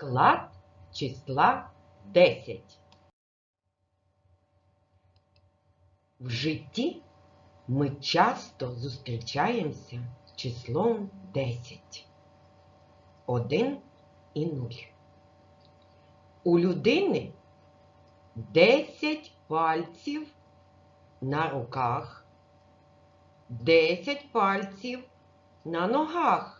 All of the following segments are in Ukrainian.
Склад числа 10. В житті ми часто зустрічаємося з числом 10. 1 і 0. У людини 10 пальців на руках, 10 пальців на ногах.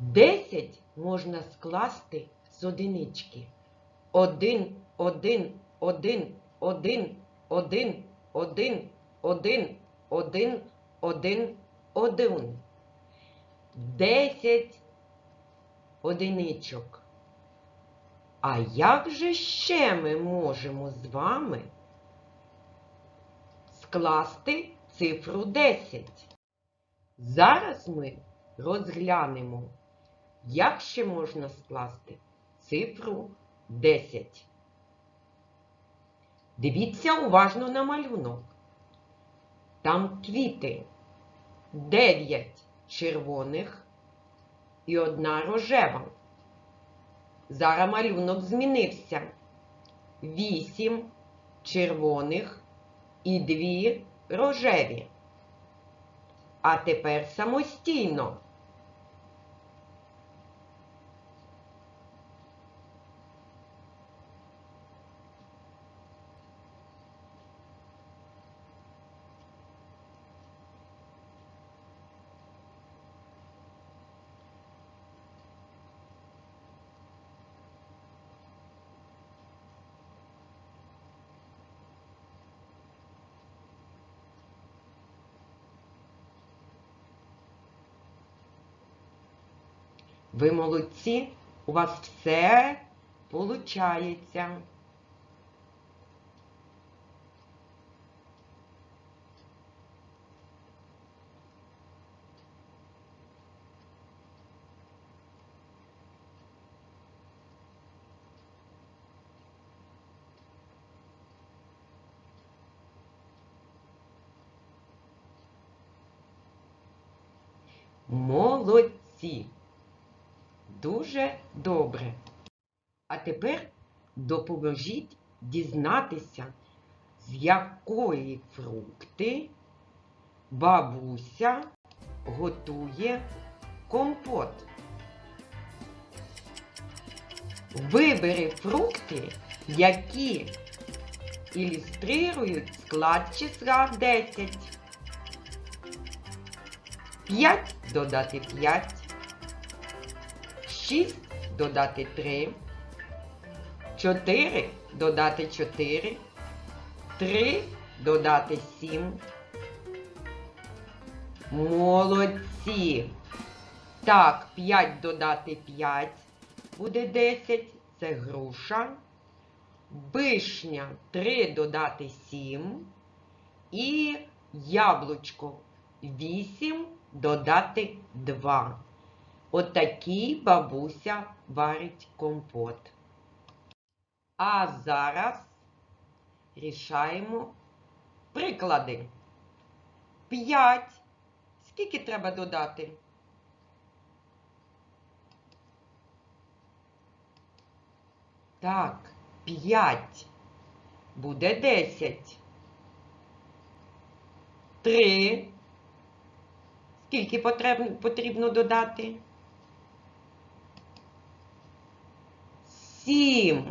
10 можна скласти з одинички. 1, 1, 1, 1, 1, 1, 1, 1, 1, 1. 10 одиничок. А як же ще ми можемо з вами скласти цифру 10? Зараз ми розглянемо як ще можна скласти цифру 10. Дивіться уважно на малюнок. Там квіти. 9 червоних і одна рожева. Зараз малюнок змінився. 8 червоних і 2 рожеві. А тепер самостійно. Ви молодці, у вас все получається. Молодці. Дуже добре. А тепер допоможіть дізнатися, з якої фрукти бабуся готує компот. Вибери фрукти, які ілюструють склад числа 10. 5 додати 5. 6 додати 3, 4 додати 4, 3 додати 7. Молодці. Так, 5 додати 5 буде 10. Це груша. Вишня 3 додати 7. І яблучко 8 додати 2. Отакий бабуся варить компот. А зараз рішаємо приклади. 5. Скільки треба додати? Так, 5. Буде 10. 3. Скільки потрібно додати? Сім.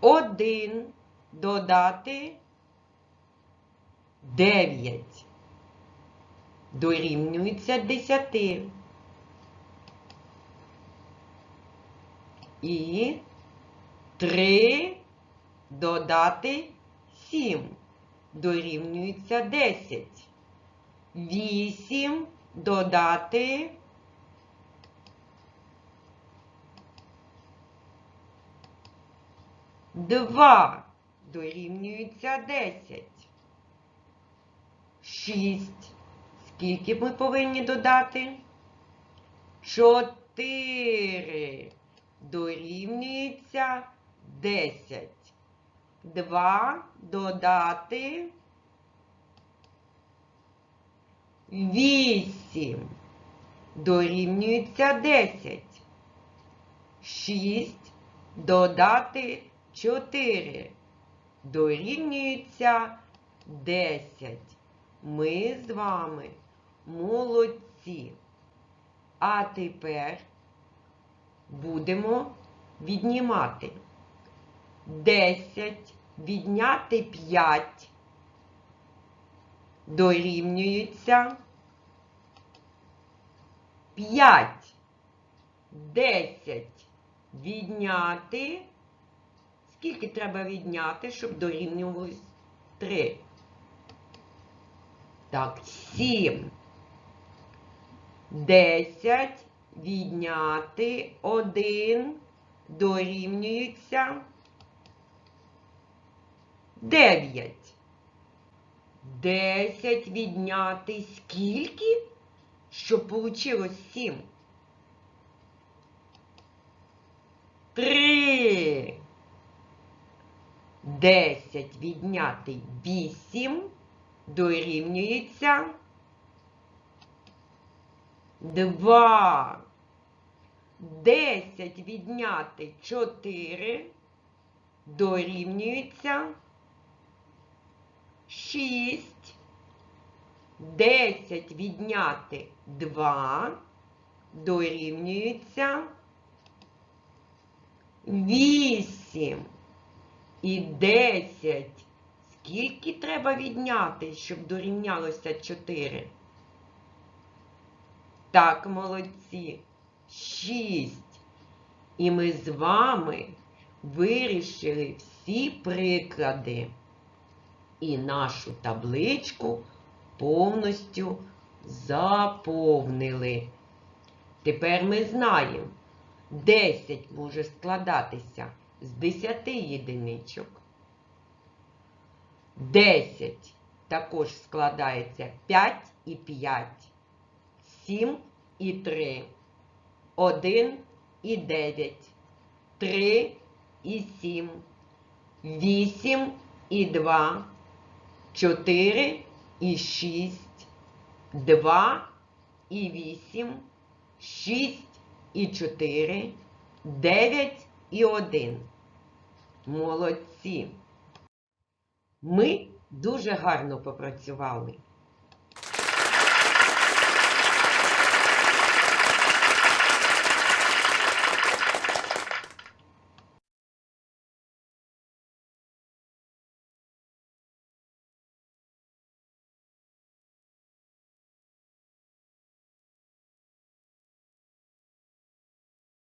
Один додати дев'ять. Дорівнюється десяти. І три додати сім. Дорівнюється десять. Вісім додати Два дорівнюється десять. Шість. Скільки ми повинні додати? Чотири дорівнюється десять. Два додати вісім дорівнюється 10. 6 додати 4 дорівнюється 10. Ми з вами молодці. А тепер будемо віднімати. 10 відняти 5 дорівнюється 5. 10 відняти. Скільки треба відняти, щоб дорівнювалось 3? Так, 7. 10 відняти 1 дорівнюється 9. 10 відняти скільки, щоб вийшло 7? 3. 10 відняти 8 дорівнюється 2. 10 відняти 4 дорівнюється 6. 10 відняти 2 дорівнюється 8. І 10. Скільки треба відняти, щоб дорівнялося 4? Так, молодці. 6. І ми з вами вирішили всі приклади. І нашу табличку повністю заповнили. Тепер ми знаємо, 10 може складатися з 10 єдиничок. 10 також складається 5 і 5, 7 і 3, 1 і 9, 3 і 7, 8 і 2, 4 і 6, 2 і 8, 6 і 4, 9 і 1. Молодці! Ми дуже гарно попрацювали.